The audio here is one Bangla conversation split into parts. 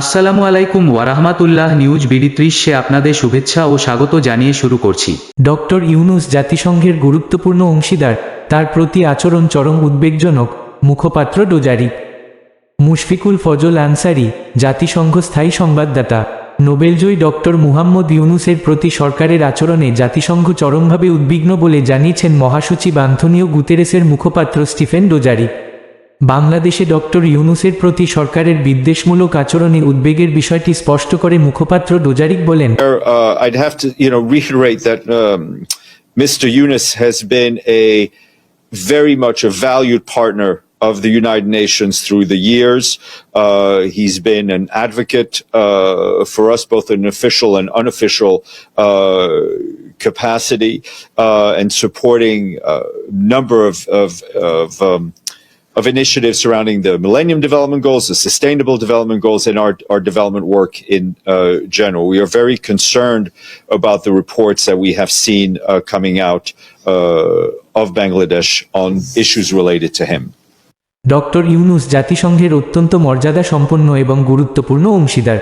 আসসালামু আলাইকুম ওয়ারাহমাতুল্লাহ নিউজ বিডি ত্রিশে আপনাদের শুভেচ্ছা ও স্বাগত জানিয়ে শুরু করছি। ডক্টর ইউনুস জাতিসংঘের গুরুত্বপূর্ণ অংশীদার, তার প্রতি আচরণ চরম উদ্বেগজনক, মুখপাত্র ডোজারি। মুশফিকুল ফজল আনসারি, জাতিসংঘ স্থায়ী সংবাদদাতা। নোবেলজয়ী ডক্টর মুহাম্মদ ইউনুসের প্রতি সরকারের আচরণে জাতিসংঘ চরমভাবে উদ্বিগ্ন বলে জানিয়েছেন মহাসচিব আন্থনিও গুতেরেসের মুখপাত্র স্টিফেন ডোজারি। বাংলাদেশে ডক্টর ইউনুসের প্রতি সরকারের বিদ্বেষমূলক আচরণে উদ্বেগের বিষয়টি স্পষ্ট করে মুখপাত্র ডোজারিক বলেন uh, I'd have to, you know, reiterate that um, Mr. Yunus has been a very much a valued partner of the United Nations through the years. Uh, he's been an advocate uh, for us, both in official and unofficial uh, capacity, uh, and supporting a number of of, of um, of initiatives surrounding the Millennium Development Goals, the Sustainable Development Goals, and our, our development work in uh, general. We are very concerned about the reports that we have seen uh, coming out uh, of Bangladesh on issues related to him. Doctor Yunus জাতিসংঘের অত্যন্ত মর্যাদা সম্পন্ন এবং গুরুত্বপূর্ণ অংশীদার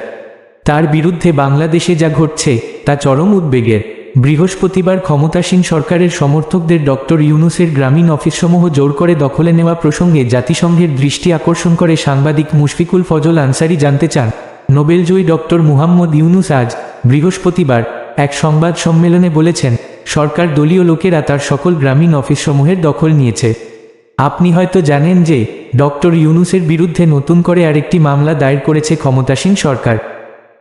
তার বিরুদ্ধে বাংলাদেশে যা ঘটছে তা চরম উদ্বেগের বৃহস্পতিবার ক্ষমতাসীন সরকারের সমর্থকদের ডক্টর ইউনুসের গ্রামীণ অফিসসমূহ জোর করে দখলে নেওয়া প্রসঙ্গে জাতিসংঘের দৃষ্টি আকর্ষণ করে সাংবাদিক মুশফিকুল ফজল আনসারি জানতে চান। নোবেলজয়ী ডক্টর মুহাম্মদ ইউনুস আজ বৃহস্পতিবার এক সংবাদ সম্মেলনে বলেছেন, সরকার দলীয় লোকেরা তার সকল গ্রামীণ অফিসসমূহের দখল নিয়েছে। আপনি হয়তো জানেন যে, ডক্টর ইউনুসের বিরুদ্ধে নতুন করে আরেকটি মামলা দায়ের করেছে ক্ষমতাসীন সরকার।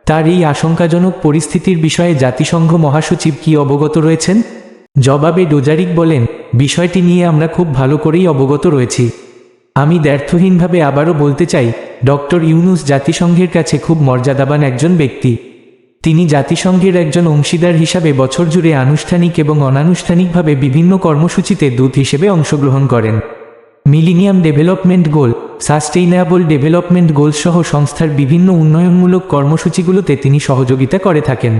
তার এই আশঙ্কাজনক পরিস্থিতির বিষয়ে জাতিসংঘ মহাসচিব কি অবগত রয়েছেন? জবাবে ডোজারিক বলেন, বিষয়টি নিয়ে আমরা খুব ভালো করেই অবগত রয়েছি। আমি দ্ব্যর্থহীনভাবে আবারও বলতে চাই, ডক্টর ইউনুস জাতিসংঘের কাছে খুব মর্যাদাবান একজন ব্যক্তি। তিনি জাতিসংঘের একজন অংশীদার হিসাবে বছর জুড়ে আনুষ্ঠানিক এবং অনানুষ্ঠানিকভাবে বিভিন্ন কর্মসূচিতে দূত হিসেবে অংশগ্রহণ করেন। Millennium development goal, sustainable development goal সহ সংস্থার বিভিন্ন উন্নয়নমূলক কর্মসূচিগুলোতে তিনি সহযোগিতা করে থাকেন।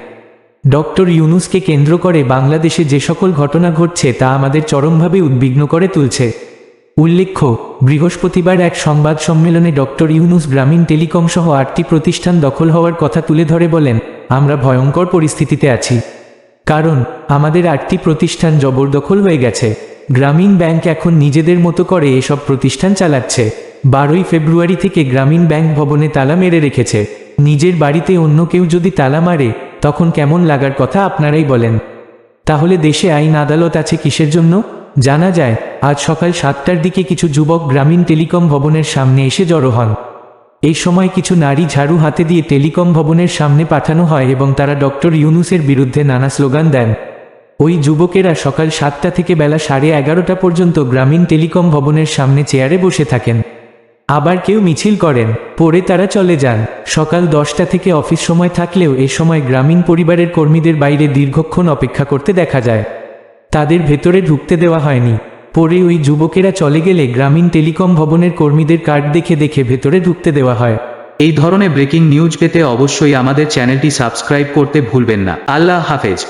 ডক্টর ইউনুসকে কেন্দ্র করে বাংলাদেশে যে সকল ঘটনা ঘটছে তা আমাদের চরমভাবে উদ্বিগ্ন করে তুলছে। উল্লেখ্য, বৃহস্পতিবার এক সংবাদ সম্মেলনে ডক্টর ইউনুস গ্রামীণ টেলিকম সহ আটটি প্রতিষ্ঠান দখল হওয়ার কথা তুলে ধরে বলেন, আমরা ভয়ঙ্কর পরিস্থিতিতে আছি। কারণ, আমাদের আটটি প্রতিষ্ঠান জবরদখল হয়ে গেছে। গ্রামীণ ব্যাংক এখন নিজেদের মতো করে এসব প্রতিষ্ঠান চালাচ্ছে। বারোই ফেব্রুয়ারি থেকে গ্রামীণ ব্যাংক ভবনে তালা মেরে রেখেছে। নিজের বাড়িতে অন্য কেউ যদি তালা মারে, তখন কেমন লাগার কথা আপনারাই বলেন। তাহলে দেশে আইন আদালত আছে কিসের জন্য? জানা যায়, আজ সকাল সাতটার দিকে কিছু যুবক গ্রামীণ টেলিকম ভবনের সামনে এসে জড়ো হন। এই সময় কিছু নারী ঝাড়ু হাতে দিয়ে টেলিকম ভবনের সামনে পাঠানো হয় এবং তারা ডক্টর ইউনুসের বিরুদ্ধে নানা স্লোগান দেন। ওই যুবকেরা সকাল সাতটা থেকে বেলা সাড়ে এগারোটা পর্যন্ত গ্রামীণ টেলিকম ভবনের সামনে চেয়ারে বসে থাকেন। আবার কেউ মিছিল করেন পরে তারা চলে যান। সকাল দশটা থেকে অফিস সময় থাকলেও এ সময় গ্রামীণ পরিবারের কর্মীদের বাইরে দীর্ঘক্ষণ অপেক্ষা করতে দেখা যায়। তাদের ভেতরে ঢুকতে দেওয়া হয়নি। পরে ওই যুবকেরা চলে গেলে গ্রামীণ টেলিকম ভবনের কর্মীদের কার্ড দেখে দেখে ভেতরে ঢুকতে দেওয়া হয়। এই ধরনের ব্রেকিং নিউজ পেতে অবশ্যই আমাদের চ্যানেলটি সাবস্ক্রাইব করতে ভুলবেন না। আল্লাহ হাফেজ।